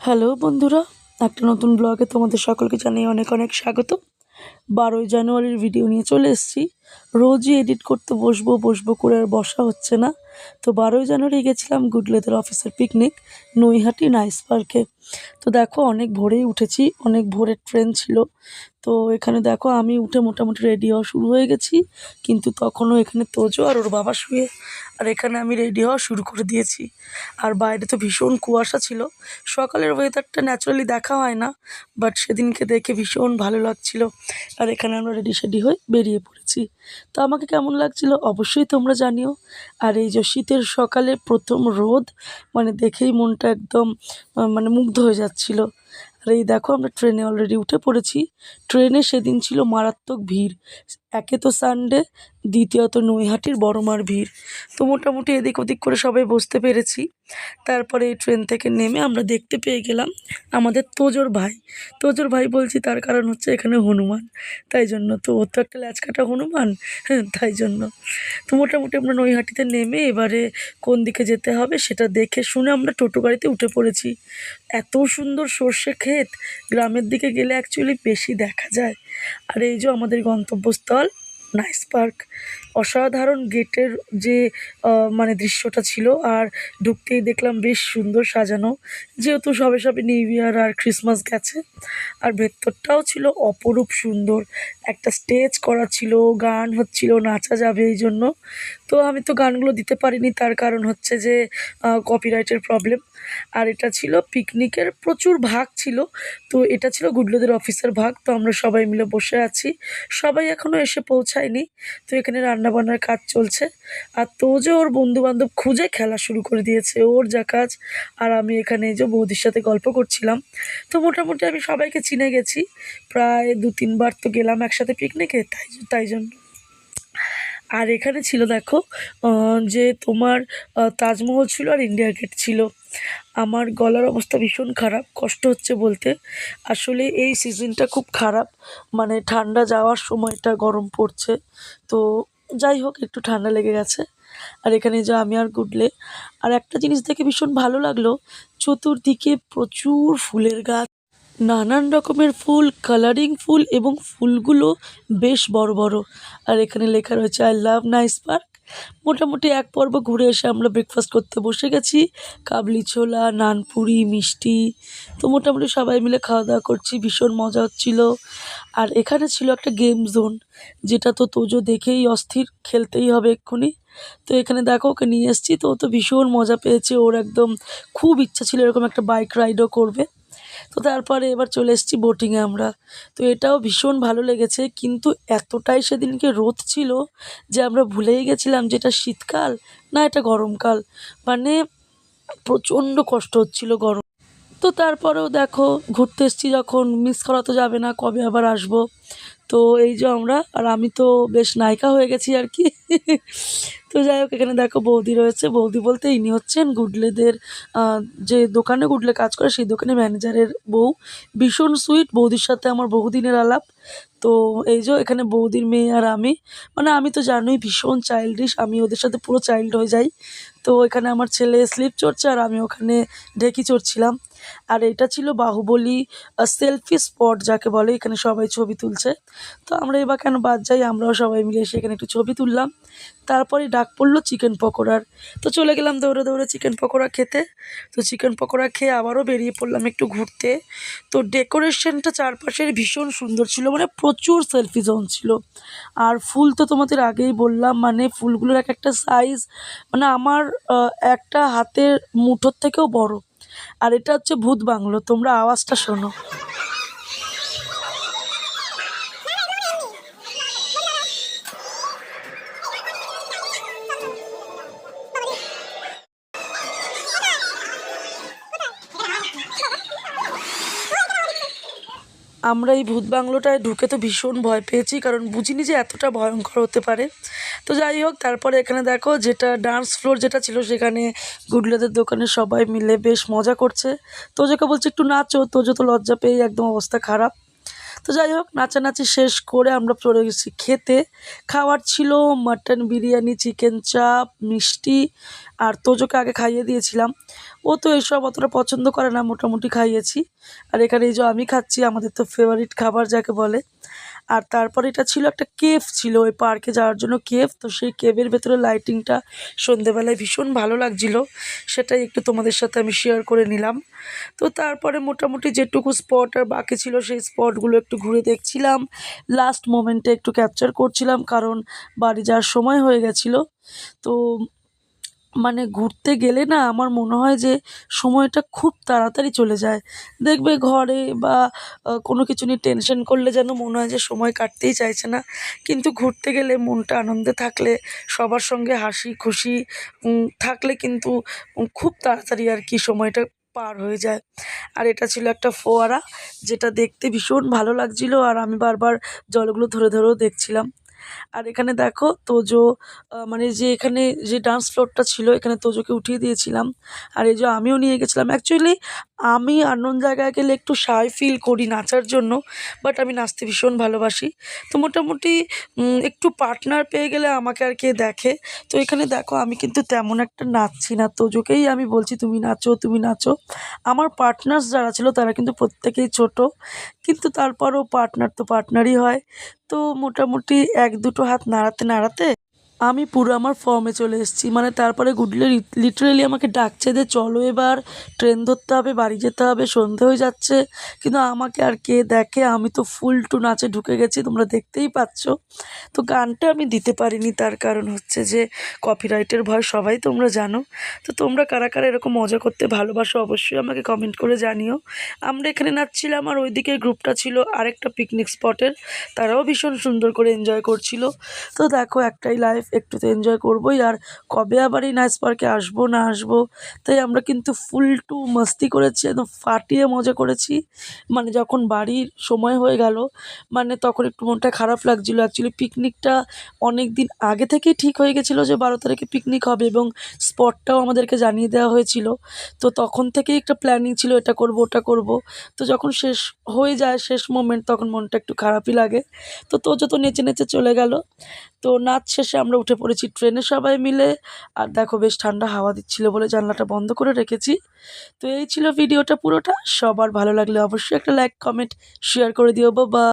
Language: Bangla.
হ্যালো বন্ধুরা, একটা নতুন ব্লগে তোমাদের সকলকে জানিয়ে অনেক অনেক স্বাগত বারোই জানুয়ারির ভিডিও নিয়ে চলে এসেছি। রোজই এডিট করতে বসবো বসবো করে আর বসা হচ্ছে না। তো বারোই জানুয়ারি গেছিলাম গুডলেদের অফিসের পিকনিক নৈহাটি নাইস পার্কে। তো দেখো অনেক ভোরেই উঠেছি, অনেক ভোরের ট্রেন ছিল। তো এখানে দেখো আমি উঠে মোটামুটি রেডি হওয়া শুরু হয়ে গেছি, কিন্তু তখনও এখানে তোজো আর ওর বাবা শুয়ে, আর এখানে আমি রেডি হওয়া শুরু করে দিয়েছি। আর বাইরে তো ভীষণ কুয়াশা ছিল। সকালের ওয়েদারটা ন্যাচারালি দেখা হয় না বাট সেদিনকে দেখে ভীষণ ভালো লাগছিল। আর এখানে আমরা রেডি সেডি হয়ে বেরিয়ে পড়েছি তো আমাকে কেমন লাগছিল অবশ্যই তোমরা জানিও। আর এই যে শীতের সকালে প্রথম রোদ মানে দেখেই মনটা একদম মানে মুগ্ধ হয়ে যাচ্ছিল। আর এই দেখো আমরা ট্রেনে অলরেডি উঠে পড়েছি। ট্রেনে সেদিন ছিল মারাত্মক ভিড়। একে তো সানডে দ্বিতীয়ত নৈহাটির বড়মার ভিড়। তো মোটামুটি এদিক ওদিক করে সবাই বসতে পেরেছি। তারপরে এই ট্রেন থেকে নেমে আমরা দেখতে পেয়ে গেলাম আমাদের তোজোর ভাই। তোজোর ভাই বলছি, তার কারণ হচ্ছে এখানে হনুমান। তাই জন্য তো ওর তো একটা ল্যাচকাটা হনুমান। হ্যাঁ তাই জন্য। তো মোটামুটি আমরা নৈহাটিতে নেমে এবারে কোন দিকে যেতে হবে সেটা দেখে শুনে আমরা টোটো গাড়িতে উঠে পড়েছি। এত সুন্দর সর্ষে ক্ষেত, গ্রামের দিকে গেলে অ্যাকচুয়ালি বেশি দেখা যায়। আর এই যে আমাদের গন্তব্যস্থল নাইস পার্ক অসাধারণ গেটের যে মানে দৃশ্যটা ছিল, আর ঢুকতেই দেখলাম বেশ সুন্দর সাজানো। যেহেতু সবে সবে নিউ ইয়ার আর ক্রিসমাস গেছে, আর ভেতরটাও ছিল অপরূপ সুন্দর। একটা স্টেজ করা ছিল, গান হচ্ছিল, নাচা যাবে এই জন্য। তো আমি তো গানগুলো দিতে পারিনি, তার কারণ হচ্ছে যে কপিরাইটের প্রবলেম আর এটা ছিল পিকনিকের প্রচুর ভাগ ছিল, তো এটা ছিল গুডলোদের অফিসের ভাগ। তো আমরা সবাই মিলে বসে আছি। সবাই এখনও এসে পৌঁছায়নি তো এখানে রান্নাবান্নার কাজ চলছে। আর তো যে ওর বন্ধুবান্ধব খুঁজে খেলা শুরু করে দিয়েছে, ওর যা কাজ। আর আমি এখানে যে বৌদির সাথে গল্প করছিলাম। তো মোটামুটি আমি সবাইকে চিনে গেছি। প্রায় দু তিনবার তো গেলাম একসাথে পিকনিকে তাই তাই জন্য। আর এখানে ছিল দেখো যে তোমার তাজমহল ছিল আর ইন্ডিয়া গেট ছিল। আমার গলার অবস্থা ভীষণ খারাপ, কষ্ট হচ্ছে বলতে। আসলে এই সিজনটা খুব খারাপ মানে ঠান্ডা যাওয়ার সময়টা গরম পড়ছে। তো যাই হোক, একটু ঠান্ডা লেগে গেছে। আর এখানে যে আমি আর গুডলে। আর একটা জিনিস দেখে ভীষণ ভালো লাগল, চতুর্দিকে প্রচুর ফুলের গাছ। নানান রকমের ফুল কালারিং ফুল এবং ফুলগুলো বেশ বড় বড়। আর এখানে লেখা রয়েছে আই লাভ নাইস পার্ক মোটামুটি এক পর্ব ঘুরে এসে আমরা ব্রেকফাস্ট করতে বসে গেছি। কাবলি ছোলা, নানপুরি, মিষ্টি। তো মোটামুটি সবাই মিলে খাওয়া দাওয়া করছি, ভীষণ মজা হচ্ছিল। আর এখানে ছিল একটা গেম জোন যেটা তো তোজো দেখেই অস্থির, খেলতেই হবে এক্ষুনি। তো এখানে দেখো, ওকে নিয়ে এসেছি, তো ও তো ভীষণ মজা পেয়েছে। ওর একদম খুব ইচ্ছা ছিল এরকম একটা বাইক রাইডও করবে। তো তারপরে এবার চলে এসেছি বোটিংয়ে আমরা। তো এটাও ভীষণ ভালো লেগেছে, কিন্তু এতটাই সেদিনকে রোদ ছিল যে আমরা ভুলেই গেছিলাম যে এটা শীতকাল না এটা গরমকাল। মানে প্রচণ্ড কষ্ট হচ্ছিল গরম তো তারপরেও দেখো, ঘুরতে এসেছি যখন মিস করা তো যাবে না, কবে আবার আসব? তো এই যে আমরা, আর আমি তো বেশ নায়িকা হয়ে গেছি আর কি। তো যাই হোক, এখানে দেখো বৌদি রয়েছে। বৌদি বলতে ইনি হচ্ছেন গুডলেদের যে দোকানে গুডলে কাজ করে, সেই দোকানে ম্যানেজারের বউ। ভীষণ সুইট বৌদির সাথে আমার বহুদিনের আলাপ। তো এই যে এখানে বৌদির মেয়ে আর আমি। মানে আমি তো জানোই, ভীষণ চাইল্ডিশ আমি ওদের সাথে পুরো চাইল্ড হয়ে যাই। তো এখানে আমার ছেলে স্লিপ চড়ছে, আর আমি ওখানে ঢেকি চড়ছিলাম। আর এটা ছিল বাহুবলী সেলফি স্পট যাকে বলে, এখানে সবাই ছবি তুলছে। তো আমরা এবার কেন বাদ যাই? আমরাও সবাই মিলে এসে এখানে একটু ছবি তুললাম। তারপরে ডাক পড়ল চিকেন পকোড়ার। তো চলে গেলাম দৌড়ে দৌড়ে চিকেন পকোড়া খেতে। তো চিকেন পকোড়া খেয়ে আবারও বেরিয়ে পড়লাম একটু ঘুরতে। তো ডেকোরেশনটা চারপাশের ভীষণ সুন্দর ছিল মানে প্রচুর সেলফি জোন ছিল। আর ফুল তো তোমাদের আগেই বললাম মানে ফুলগুলোর এক একটা সাইজ মানে আমার একটা হাতের মুঠোর থেকেও বড়। আর এটা হচ্ছে ভূত বাংলো তোমরা আওয়াজটা শোনো। আমরা এই ভূত বাংলোটায় ঢুকে তো ভীষণ ভয় পেয়েছি, কারণ বুঝিনি যে এতটা ভয়ঙ্কর হতে পারে। তো যাই হোক, তারপরে এখানে দেখো যেটা ডান্স ফ্লোর যেটা ছিল, সেখানে গুডলেদের দোকানে সবাই মিলে বেশ মজা করছে। তো তোজোকে বলছে, একটু নাচো, তোজো তো লজ্জা পেয়ে একদম অবস্থা খারাপ। তো যাই হোক, নাচানাচি শেষ করে আমরা চলে গেছি খেতে। খাওয়ার ছিল মাটন বিরিয়ানি চিকেন চাপ মিষ্টি আর তোজোকে আগে খাইয়ে দিয়েছিলাম। ও তো এসব অতটা পছন্দ করে না, মোটামুটি খাইয়েছি। আর এখানে এই যে আমি খাচ্ছি, আমাদের তো ফেভারিট খাবার যাকে বলে। আর তারপর এটা ছিল একটা কেভ ছিল, ওই পার্কে যাওয়ার জন্য কেভ। তো সেই কেভের ভেতরে লাইটিংটা সন্ধেবেলায় ভীষণ ভালো লাগছিল। সেটাই একটু তোমাদের সাথে আমি শেয়ার করে নিলাম। তো তারপরে মোটামুটি যেটুকু স্পট আর বাকি ছিল, সেই স্পটগুলো একটু ঘুরে দেখছিলাম। লাস্ট মোমেন্টে একটু ক্যাপচার করছিলাম, কারণ বাড়ি যাওয়ার সময় হয়ে গেছিল। তো মানে ঘুরতে গেলে না আমার মনে হয় যে সময়টা খুব তাড়াতাড়ি চলে যায়। দেখবে ঘরে বা কোনো কিছু নিয়ে টেনশন করলে যেন মনে হয় যে সময় কাটতেই চাইছে না। কিন্তু ঘুরতে গেলে মনটা আনন্দে থাকলে, সবার সঙ্গে হাসি খুশি থাকলে কিন্তু খুব তাড়াতাড়ি আর কি সময়টা পার হয়ে যায়। আর এটা ছিল একটা ফোয়ারা, যেটা দেখতে ভীষণ ভালো লাগছিল আর আমি বারবার জলগুলো ধরে ধরেও দেখছিলাম। আর এখানে দেখো তোজো মানে যে এখানে যে ডান্স ফ্লোরটা ছিল, এখানে তোজোকে উঠিয়ে দিয়েছিলাম। আর এই যে আমিও নিয়ে গেছিলাম। অ্যাকচুয়ালি আমি আনন্দ জায়গায় গেলে একটু সাই ফিল করি নাচার জন্য বাট আমি নাচতে ভীষণ ভালোবাসি। তো মোটামুটি একটু পার্টনার পেয়ে গেলে আমাকে আর কে দেখে। তো এখানে দেখো, আমি কিন্তু তেমন একটা নাচছি না। তোজোকেই আমি বলছি, তুমি নাচো তুমি নাচো। আমার পার্টনার্স যারা ছিল, তারা কিন্তু প্রত্যেকেই ছোট। কিন্তু তারপরও পার্টনার তো পার্টনারই হয়। তো মোটামুটি এক দুটো হাত নাড়াতে নাড়াতে আমি পুরো আমার ফর্মে চলে এসেছি। মানে তারপরে গুডলে লিটারেলি আমাকে ডাকছে যে, চলো এবার ট্রেন ধরতে হবে, বাড়ি যেতে হবে, সন্ধে হয়ে যাচ্ছে। কিন্তু আমাকে আর কে দেখে, আমি তো ফুল টু নাচে ঢুকে গেছি, তোমরা দেখতেই পাচ্ছ। তো গানটা আমি দিতে পারিনি, তার কারণ হচ্ছে যে কপিরাইটের ভয়, সবাই তোমরা জানো। তো তোমরা কারা কারা এরকম মজা করতে ভালোবাসো, অবশ্যই আমাকে কমেন্ট করে জানিও। আমরা এখানে নাচছিলাম আর ওইদিকে গ্রুপটা ছিল আরেকটা পিকনিক স্পটের তারাও ভীষণ সুন্দর করে এনজয় করছিল। তো দেখো, একটাই লাইফ একটু তো এনজয় করবোই। আর কবে আবার এই নাইস পার্কে আসব, না আসব? তাই আমরা কিন্তু ফুল টু মস্তি করেছি, একদম ফাটিয়ে মজা করেছি। মানে যখন বাড়ির সময় হয়ে গেল মানে তখন একটু মনটা খারাপ লাগছিল। অ্যাকচুয়ালি পিকনিকটা অনেক দিন আগে থেকেই ঠিক হয়ে গেছিল যে বারো তারিখে পিকনিক হবে এবং স্পটটাও আমাদেরকে জানিয়ে দেওয়া হয়েছিল। তো তখন থেকেই একটা প্ল্যানিং ছিল, এটা করব, ওটা করব। তো যখন শেষ হয়ে যায়, শেষ মোমেন্ট তখন মনটা একটু খারাপই লাগে। তো তো যত নেচে নেচে চলে গেল। তো নাচ শেষে আমরা উঠে পড়েছি ট্রেনে সবাই মিলে। আর দেখো বেশ ঠান্ডা হাওয়া দিচ্ছিল বলে জানলাটা বন্ধ করে রেখেছি। তো এই ছিল ভিডিওটা পুরোটা। সবার ভালো লাগলে অবশ্যই একটা লাইক কমেন্ট শেয়ার করে দিও বাবা